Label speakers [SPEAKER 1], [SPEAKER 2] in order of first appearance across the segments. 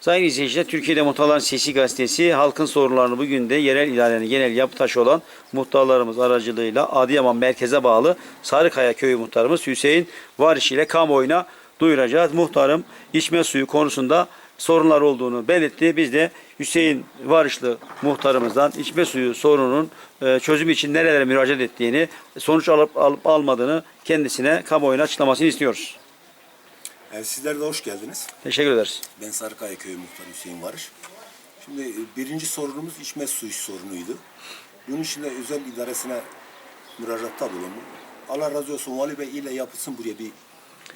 [SPEAKER 1] Sayın izleyiciler, Türkiye'de Muhtarların Sesi Gazetesi halkın sorunlarını bugün de yerel idarenin genel yapı taşı olan muhtarlarımız aracılığıyla Adıyaman merkeze bağlı Sarıkaya Köyü muhtarımız Hüseyin Variş ile kamuoyuna duyuracağız. Muhtarım içme suyu konusunda sorunlar olduğunu belirtti. Biz de Hüseyin Varışlı muhtarımızdan içme suyu sorununun e, çözümü için nerelere müracaat ettiğini, sonuç alıp alıp almadığını kendisine kamuoyuna açıklamasını istiyoruz.
[SPEAKER 2] Evet, sizler de hoş geldiniz.
[SPEAKER 1] Teşekkür ederiz.
[SPEAKER 2] Ben Sarıkaya Köyü Muhtarı Hüseyin Varış. Şimdi e, birinci sorunumuz içme suyu sorunuydu. Bunun için de özel idaresine müracaatta bulundum. Allah razı olsun Vali Bey ile yapılsın buraya bir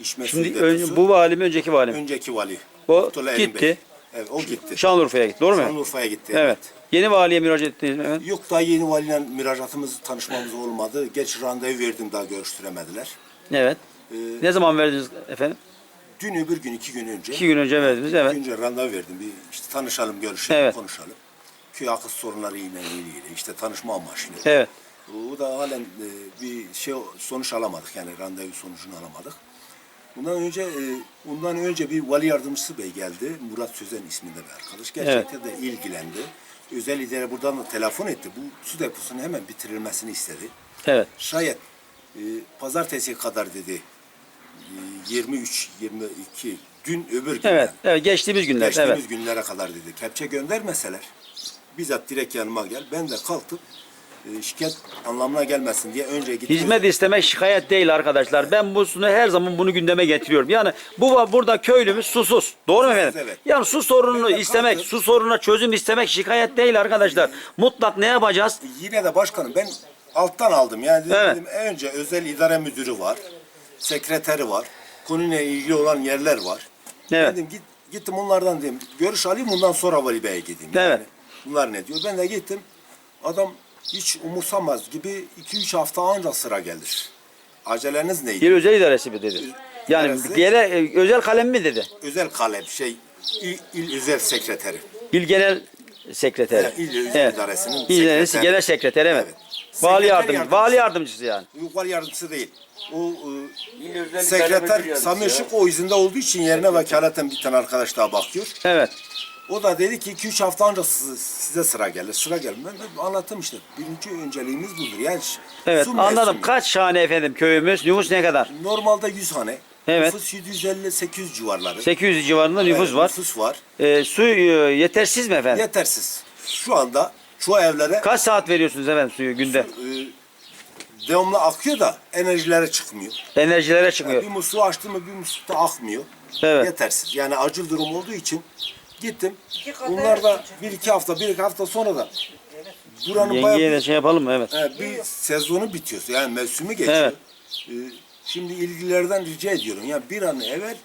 [SPEAKER 2] içme
[SPEAKER 1] Şimdi
[SPEAKER 2] suyu deposu.
[SPEAKER 1] önce, bu vali mi önceki vali mi?
[SPEAKER 2] Önceki vali.
[SPEAKER 1] O
[SPEAKER 2] Abdullah Emin
[SPEAKER 1] gitti.
[SPEAKER 2] Bey. Evet o gitti.
[SPEAKER 1] Şanlıurfa'ya gitti. Doğru mu?
[SPEAKER 2] Şanlıurfa'ya gitti.
[SPEAKER 1] Evet. Yeni valiye müracaat ettiniz mi? Evet.
[SPEAKER 2] Yok daha yeni valiyle müracaatımız, tanışmamız olmadı. Geç randevu verdim daha görüştüremediler.
[SPEAKER 1] Evet.
[SPEAKER 2] Ee,
[SPEAKER 1] Ne zaman verdiniz efendim?
[SPEAKER 2] Dün öbür gün iki gün önce.
[SPEAKER 1] İki gün önce verdiniz. Evet.
[SPEAKER 2] Önce randevu verdim. Bir işte tanışalım, görüşelim,
[SPEAKER 1] Evet.
[SPEAKER 2] konuşalım. Köy akıl sorunları ile ilgili işte tanışma amaçlı.
[SPEAKER 1] Evet.
[SPEAKER 2] Bu da halen e, bir şey sonuç alamadık yani randevu sonucunu alamadık. Bundan önce e, bundan önce bir vali yardımcısı bey geldi. Murat Sözen isminde bir arkadaş. Gerçekten de ilgilendi. Özel idare buradan da telefon etti. Bu su deposunun hemen bitirilmesini istedi.
[SPEAKER 1] Evet.
[SPEAKER 2] Şayet e, pazartesi kadar dedi e, 23 22 dün öbür gün
[SPEAKER 1] Evet. Evet. Geçtiğimiz günler.
[SPEAKER 2] Geçtiğimiz
[SPEAKER 1] Evet.
[SPEAKER 2] günlere kadar dedi. Kepçe göndermeseler bizzat direkt yanıma gel. Ben de kalkıp e, şikayet anlamına gelmesin diye önce gittim.
[SPEAKER 1] Hizmet istemek şikayet değil arkadaşlar. Ben bu sunu her zaman bunu gündeme getiriyorum. Yani bu burada köylümüz susuz. Doğru mu efendim?
[SPEAKER 2] evet.
[SPEAKER 1] Yani su sorununu istemek,
[SPEAKER 2] kalktım.
[SPEAKER 1] su sorununa çözüm istemek şikayet değil arkadaşlar. Mutlak ne yapacağız?
[SPEAKER 2] Yine de başkanım ben alttan aldım. Yani dedim,
[SPEAKER 1] Evet.
[SPEAKER 2] önce özel idare müdürü var. Sekreteri var. Konuyla ilgili olan yerler var.
[SPEAKER 1] Evet.
[SPEAKER 2] Dedim git, gittim onlardan dedim. Görüş alayım bundan sonra Vali Bey'e gideyim.
[SPEAKER 1] Evet.
[SPEAKER 2] Yani bunlar ne diyor? Ben de gittim. Adam hiç umursamaz gibi 2-3 hafta ancak sıra gelir. Aceleniz neydi?
[SPEAKER 1] Bir özel idaresi mi dedi? Yani gele, e, özel kalem mi dedi?
[SPEAKER 2] özel kalem şey il, il özel sekreteri.
[SPEAKER 1] İl Genel Sekreteri.
[SPEAKER 2] Evet, İl İdaresi'nin
[SPEAKER 1] İl Genel,
[SPEAKER 2] sekreteri.
[SPEAKER 1] Genel Sekreteri evet.
[SPEAKER 2] Evet.
[SPEAKER 1] Vali
[SPEAKER 2] Sekreter
[SPEAKER 1] yardımcısı.
[SPEAKER 2] yardımcısı.
[SPEAKER 1] Vali yardımcısı yani.
[SPEAKER 2] Yukarı yardımcısı değil. O e, sekreter Sami Işık o izinde olduğu için yerine vekaleten bir tane arkadaş daha bakıyor.
[SPEAKER 1] Evet.
[SPEAKER 2] O da dedi ki 2-3 hafta önce size, size sıra gelir. Sıra gelir. Ben de anlattım işte. Birinci önceliğimiz budur. Yani
[SPEAKER 1] Evet
[SPEAKER 2] su
[SPEAKER 1] anladım.
[SPEAKER 2] mevsimi.
[SPEAKER 1] Kaç hane efendim köyümüz? Nüfus ne kadar?
[SPEAKER 2] Normalde 100 hane.
[SPEAKER 1] Evet.
[SPEAKER 2] Nüfus 750-800 civarları.
[SPEAKER 1] 800 civarında nüfus
[SPEAKER 2] Evet,
[SPEAKER 1] var.
[SPEAKER 2] Nüfus var.
[SPEAKER 1] Ee, su e, yetersiz mi efendim?
[SPEAKER 2] Yetersiz. Şu anda çoğu evlere
[SPEAKER 1] Kaç saat veriyorsunuz efendim suyu günde?
[SPEAKER 2] e, devamlı akıyor da enerjilere çıkmıyor.
[SPEAKER 1] Enerjilere çıkmıyor.
[SPEAKER 2] Bir musluğu açtım mı bir muslukta akmıyor.
[SPEAKER 1] Evet.
[SPEAKER 2] Yetersiz. Yani acil durum olduğu için gittim. Bunlar da bir iki hafta, bir iki hafta sonra da buranın
[SPEAKER 1] Yengeye
[SPEAKER 2] bayağı
[SPEAKER 1] de
[SPEAKER 2] bir,
[SPEAKER 1] şey yapalım mı? Evet.
[SPEAKER 2] e, bir sezonu bitiyor. Yani mevsimi geçiyor.
[SPEAKER 1] Evet.
[SPEAKER 2] E, şimdi ilgililerden rica ediyorum. Yani bir an evvel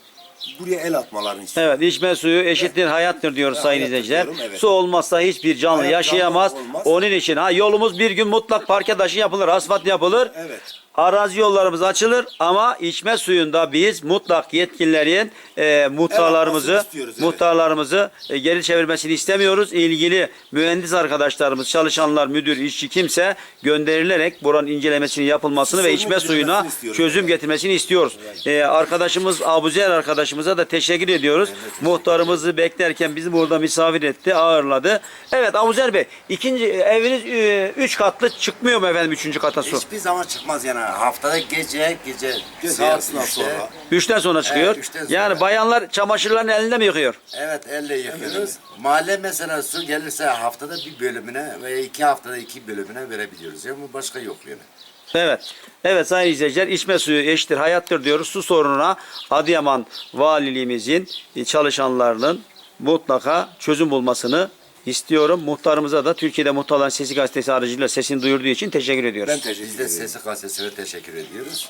[SPEAKER 2] buraya el atmalarını istiyorum.
[SPEAKER 1] Evet içme suyu eşittir hayattır diyoruz
[SPEAKER 2] Evet,
[SPEAKER 1] sayın izleyiciler.
[SPEAKER 2] evet.
[SPEAKER 1] Su olmazsa hiçbir canlı
[SPEAKER 2] Hayat
[SPEAKER 1] yaşayamaz.
[SPEAKER 2] canlı olmaz.
[SPEAKER 1] Onun için ha yolumuz bir gün mutlak parke taşı yapılır, asfalt yapılır.
[SPEAKER 2] Evet.
[SPEAKER 1] Arazi yollarımız açılır ama içme suyunda biz mutlak yetkililerin e, muhtarlarımızı
[SPEAKER 2] evet.
[SPEAKER 1] muhtarlarımızı e, geri çevirmesini istemiyoruz. İlgili mühendis arkadaşlarımız, çalışanlar, müdür, işçi kimse gönderilerek buranın incelemesini yapılmasını ve
[SPEAKER 2] Sorunu
[SPEAKER 1] içme suyuna çözüm getirmesini istiyoruz. E, arkadaşımız Abuzer arkadaşımıza da teşekkür ediyoruz. Muhtarımızı beklerken bizi burada misafir etti, ağırladı. Evet Abuzer Bey, ikinci eviniz e, üç katlı çıkmıyor mu efendim üçüncü kata su?
[SPEAKER 3] Hiçbir zaman çıkmaz yani haftada gece gece,
[SPEAKER 2] Gece
[SPEAKER 3] saat
[SPEAKER 2] yarısından
[SPEAKER 3] üçte,
[SPEAKER 2] sonra.
[SPEAKER 1] Üçten sonra çıkıyor.
[SPEAKER 3] Evet, üçten sonra.
[SPEAKER 1] Yani bayanlar çamaşırlarını elinde mi yıkıyor?
[SPEAKER 3] Evet elle yıkıyoruz. Mahalle mesela su gelirse haftada bir bölümüne veya iki haftada iki bölümüne verebiliyoruz. Yani bu başka yok yani.
[SPEAKER 1] Evet. Evet sayın izleyiciler içme suyu eşittir hayattır diyoruz. Su sorununa Adıyaman valiliğimizin çalışanlarının mutlaka çözüm bulmasını istiyorum. Muhtarımıza da Türkiye'de Muhtarların Sesi Gazetesi aracılığıyla sesini duyurduğu için teşekkür ediyoruz.
[SPEAKER 2] Ben teşekkür
[SPEAKER 3] Biz de
[SPEAKER 2] ederim.
[SPEAKER 3] Sesi Gazetesi'ne teşekkür ediyoruz.